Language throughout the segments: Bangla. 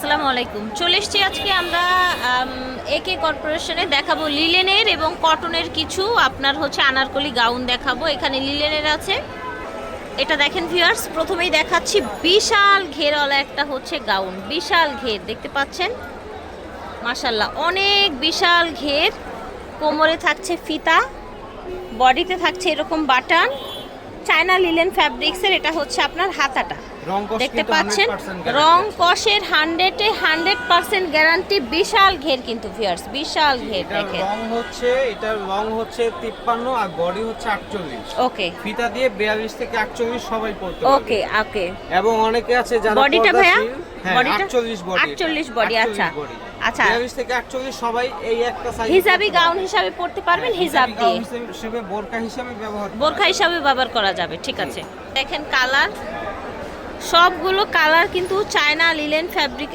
আসসালামু আলাইকুম। চলে এসছি আজকে আমরা একে কর্পোরেশনে দেখাবো লিলেনের এবং কটনের কিছু। আপনার হচ্ছে আনারকলি গাউন দেখাবো। এখানে লিলেনের আছে। এটা দেখেন ভিউয়ার্স প্রথমেই দেখাচ্ছি বিশাল ঘেরওয়ালা একটা হচ্ছে গাউন বিশাল ঘের, দেখতে পাচ্ছেন? মাশাল্লাহ অনেক বিশাল ঘের। কোমরে থাকছে ফিতা বডিতে থাকছে এরকম বাটান। চায়না লিলেন ফ্যাব্রিক্সের এটা হচ্ছে আপনার হাতাটা। দেখতে পাচ্ছেন? রং। কষের হান্ড্রেডে হান্ড্রেড পার্সেন্ট গ্যারান্টি বিশাল ঘের কিন্তু বিশাল ঘের দেখেন। রং হচ্ছে এটার রং হচ্ছে 53 আর বডি হচ্ছে 48 ওকে ফিতা দিয়ে 42 থেকে 48 সবাই পড়তে ওকে ওকে এবং অনেকে আছে যারা বডিটা ভাইয়া? পর্দাশীল, হ্যাঁ বডিটা? 48 বডি 48 বডি, আচ্ছা। আচ্ছা। 42 থেকে 48 সবাই এই একটা সাইজ হিজাবি গাউন হিসাবে পড়তে পারবেন হিজাব দিয়ে। হিসেবে বোরকা হিসেবে ব্যবহার হিসাবে ব্যবহার করা যাবে ঠিক আছে। দেখেন কালার সবগুলো কালার কিন্তু China linen fabric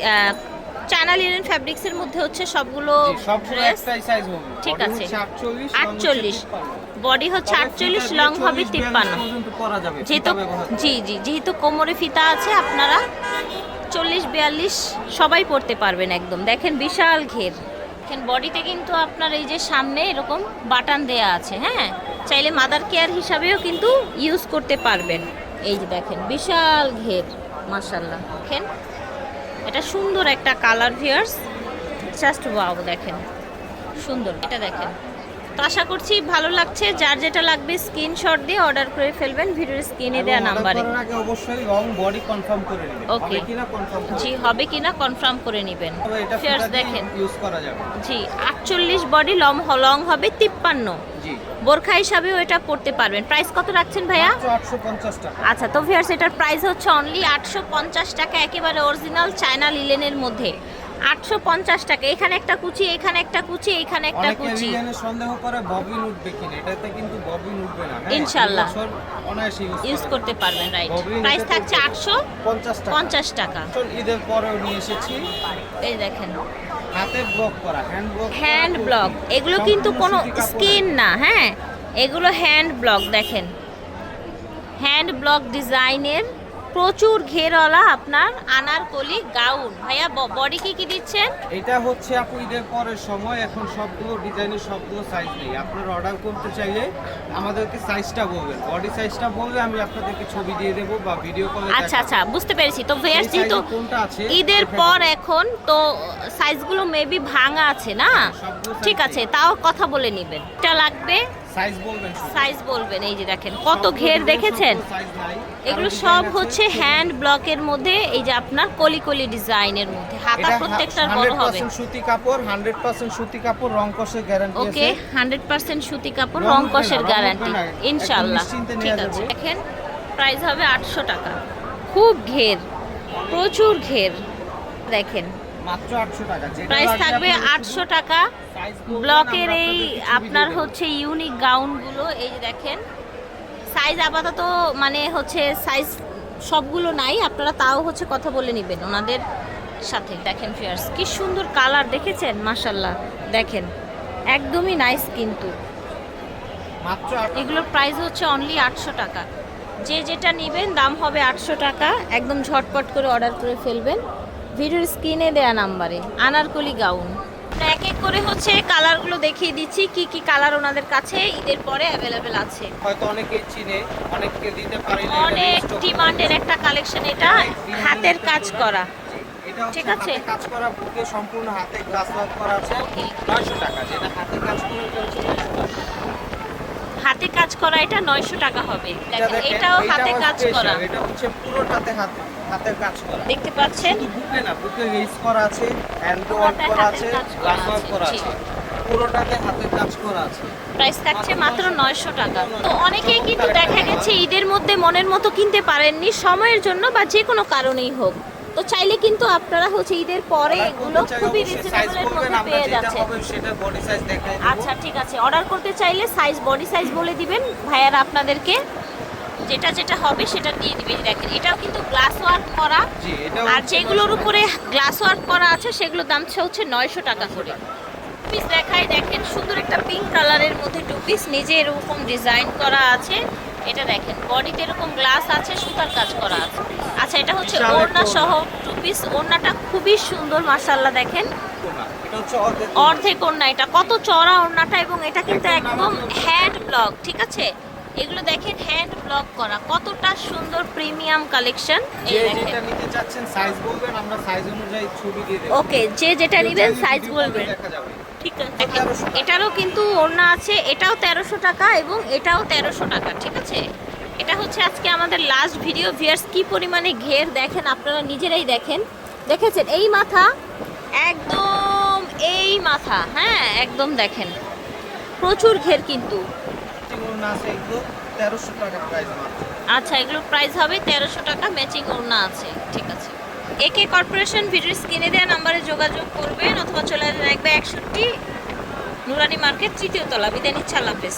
China linen ফ্যাব্রিক্সের মধ্যে হচ্ছে সবগুলো ঠিক আছে। হচ্ছে 48 long হচ্ছে 48 53 বডি হচ্ছে আটচল্লিশ লং হবে তিপ্পান্ন। 42 পর্যন্ত পরা যাবে যেহেতু। জি জি যেহেতু কোমরে ফিতা আছে আপনারা চল্লিশ বিয়াল্লিশ সবাই পড়তে পারবেন একদম। দেখেন বিশাল ঘের। দেখেন বডিতে কিন্তু আপনার এই যে সামনে এরকম বাটান দেয়া আছে হ্যাঁ? চাইলে মাদার কেয়ার হিসাবেও কিন্তু ইউজ করতে পারবেন। এই যে দেখেন, বিশাল ঘের মাশাল্লাহ দেখেন, এটা সুন্দর একটা কালার ভিয়ার্স জাস্ট ওয়াও দেখেন। সুন্দর, এটা দেখেন। তো আশা করছি ভালো লাগছে। যার যেটা লাগবে স্ক্রিনশট দিয়ে অর্ডার করে ফেলবেন ভিডিওর স্ক্রিনে দেওয়া নাম্বারে অবশ্যই রং বডি কনফার্ম করে নেবেন। কনফার্ম জি হবে কিনা কনফার্ম করে নেবেন। ফিয়ার্স দেখেন। ইউজ করা যাবে। জি আটচল্লিশ বডি লং লং হবে তিপ্পান্ন। জি। বোরখা হিসাবেও এটা পড়তে পারবেন। প্রাইস কত রাখছেন ভাইয়া? 850 টাকা। আচ্ছা তো ভিয়ার্স এটার প্রাইস হচ্ছে অনলি আটশো পঞ্চাশ টাকা একেবারে অরিজিনাল চায়না লিলেনের মধ্যে। আটশো পঞ্চাশ টাকা। এখানে একটা কুচি এখানে একটা কুচি এখানে একটা কুচি। সন্দেহ করে ববিন উঠবে কিনা এটাতে কিন্তু ববিন উঠবে না হ্যাঁ? ইনশাআল্লাহ। ইউজ করতে পারবেন রাইট প্রাইস থাকছে আটশো 50 টাকা পঞ্চাশ টাকা। ঈদের পরেও নিয়ে এসেছি। এই দেখেন। হাতে ব্লক করা হ্যান্ড ব্লক হ্যান্ড ব্লক এগুলো কিন্তু কোনো স্কিন না হ্যাঁ? এগুলো হ্যান্ড ব্লক দেখেন। হ্যান্ড ব্লক ডিজাইনের প্রচুর ঘেরওয়ালা আপনার আনারকলি গাউন। ভাইয়া বডি কি কি দিচ্ছেন? এটা হচ্ছে আপু ঈদের পরের সময়। এখন সবগুলো ডিজাইনের সবগুলো সাইজ নেই। আপনার অর্ডার করতে চাইলে আমাদেরকে সাইজটা বলবেন। বডি সাইজটা বললে আমি আপনাদেরকে ছবি দিয়ে দেবো বা ভিডিও কলে আচ্ছা আচ্ছা বুঝতে পেরেছি। তো ভাইয়া যেহেতু কোনটা আছে ঈদের পর এখন তো সাইজগুলো মেবি ভাঙা আছে না? ঠিক আছে তাও কথা বলে নেবেন। এটা লাগবে সাইজ বলবেন। সাইজ বলবেন এই যে দেখেন কত ঘের দেখেছেন। এগুলো সব হচ্ছে হ্যান্ড ব্লকের মধ্যে এই যে আপনার কলি কলি ডিজাইনের মধ্যে। হাতা প্রত্যেকটার বড় হবে। 100% সুতি কাপড় 100% সুতি কাপড় রং কষের গ্যারান্টি ওকে আছে। হান্ড্রেড পার্সেন্ট সুতি কাপড় রং কষের গ্যারান্টি ইনশাল্লাহ ঠিক আছে। দেখেন প্রাইস হবে আটশো টাকা। খুব ঘের প্রচুর ঘের। দেখেন মাত্র 800 টাকা। প্রাইস থাকবে আপনারা আটশো টাকা। ব্লকের এই আপনার হচ্ছে ইউনিক গাউনগুলো এই যে দেখেন। সাইজ আপাতত মানে হচ্ছে সাইজ সবগুলো নাই আপনারা তাও হচ্ছে কথা বলে নেবেন ওনাদের সাথে। দেখেন ফিয়ার্স কি সুন্দর কালার দেখেছেন? মাশাল্লাহ দেখেন। একদমই নাইস কিন্তু। এগুলোর প্রাইস হচ্ছে অনলি আটশো টাকা। যে যেটা নেবেন দাম হবে আটশো টাকা। একদম ঝটপট করে অর্ডার করে ফেলবেন। ভিডিওর স্ক্রিনে দেয়া নাম্বারে আনারকলি গাউন। এক এক করে হচ্ছে কালারগুলো দেখিয়ে দিচ্ছি কি কি কালার ওনাদের কাছে ঈদের পরে অ্যাভেলেবেল আছে। হয়তো অনেকে চিনে অনেককে দিতে পারি না অনেক ডিমান্ডের একটা কালেকশন এটা হাতের কাজ করা। ঠিক আছে। হাতে কাজ করা বুকে সম্পূর্ণ হাতে ওয়ার্ক করা আছে। 900 টাকা যেটা হাতে কাজ করে 900। হাতে কাজ করা এটা নয়শো টাকা হবে। এটাও হাতে কাজ করা। এটা হচ্ছে পুরোটাতে হাতে। হাতের কাজ করা। দেখতে পাচ্ছেন? বুকে না বুকে রেস করা আছে হ্যান্ড ওয়ার্ক করা আছে গ্লাস ওয়ার্ক করা আছে। পুরোটাতে হাতের কাজ করা আছে। প্রাইস থাকছে মাত্র নয়শো টাকা। তো অনেকেই কিন্তু দেখা গেছে ঈদের মধ্যে মনের মতো কিনতে পারেননি সময়ের জন্য বা যে কোনো কারণেই হোক। তো চাইলে কিন্তু আপনারা হচ্ছে ঈদের পরে এগুলো খুবই রিজনেবলের মধ্যে পেয়ে যেটা যাচ্ছেন। সেটা body size দেখাই আচ্ছা ঠিক আছে। অর্ডার করতে চাইলে সাইজ বডি সাইজ বলে দিবেন। ভাইয়ারা আপনাদেরকে যেটা যেটা হবে সেটা দিয়ে দিবেন দেখেন এটাও কিন্তু গ্লাস ওয়ার্ক করা। আর যেগুলোর উপরে গ্লাস ওয়ার্ক করা আছে সেগুলোর দাম হচ্ছে নয়শো টাকা করে। পিস দেখায় দেখেন সুন্দর একটা পিঙ্ক কালারের মধ্যে টু পিস নিজে এরকম ডিজাইন করা আছে। এটা দেখেন বডিতে এরকম গ্লাস আছে সুতার কাজ করা আছে। আচ্ছা এটা হচ্ছে ওড়না সহ টু পিস ওড়নাটা খুবই সুন্দর মার্শাল্লাহ দেখেন। অর্ধেক ওড়না। এটা কত চড়া ওড়নাটা এবং এটা কিন্তু একদম। হ্যান্ড ব্লক ঠিক আছে? এগুলো দেখেন হ্যান্ড ব্লক করা। কতটা সুন্দর প্রিমিয়াম কালেকশন এই যেটা নিতে চাচ্ছেন সাইজ বলবেন আমরা সাইজ অনুযায়ী ছবি দিয়ে দেব। ওকে যে যেটা নেবেন সাইজ বলবেন। ঠিক আছে। এটা 1300 টাকা। এটারও কিন্তু ওড়না আছে এটাও তেরোশো টাকা এবং এটাও তেরোশো টাকা ঠিক আছে? এটা হচ্ছে আজকে আমাদের লাস্ট ভিডিও ভিয়ার্স কি পরিমাণে ঘের দেখেন আপনারা নিজেরাই দেখেন। দেখেছেন? এই মাথা একদম এই মাথা হ্যাঁ একদম দেখেন। প্রচুর ঘের কিন্তু। এগুলো আচ্ছা প্রাইস হবে তেরোশো টাকা ম্যাচিং আছে, ঠিক আছে। কর্পোরেশন ভিডিও নাম্বারে যোগাযোগ করবেন, অথবা চলে একষট্টি নুরানি মার্কেট তৃতীয় তলা। বিদানি ছালাপেস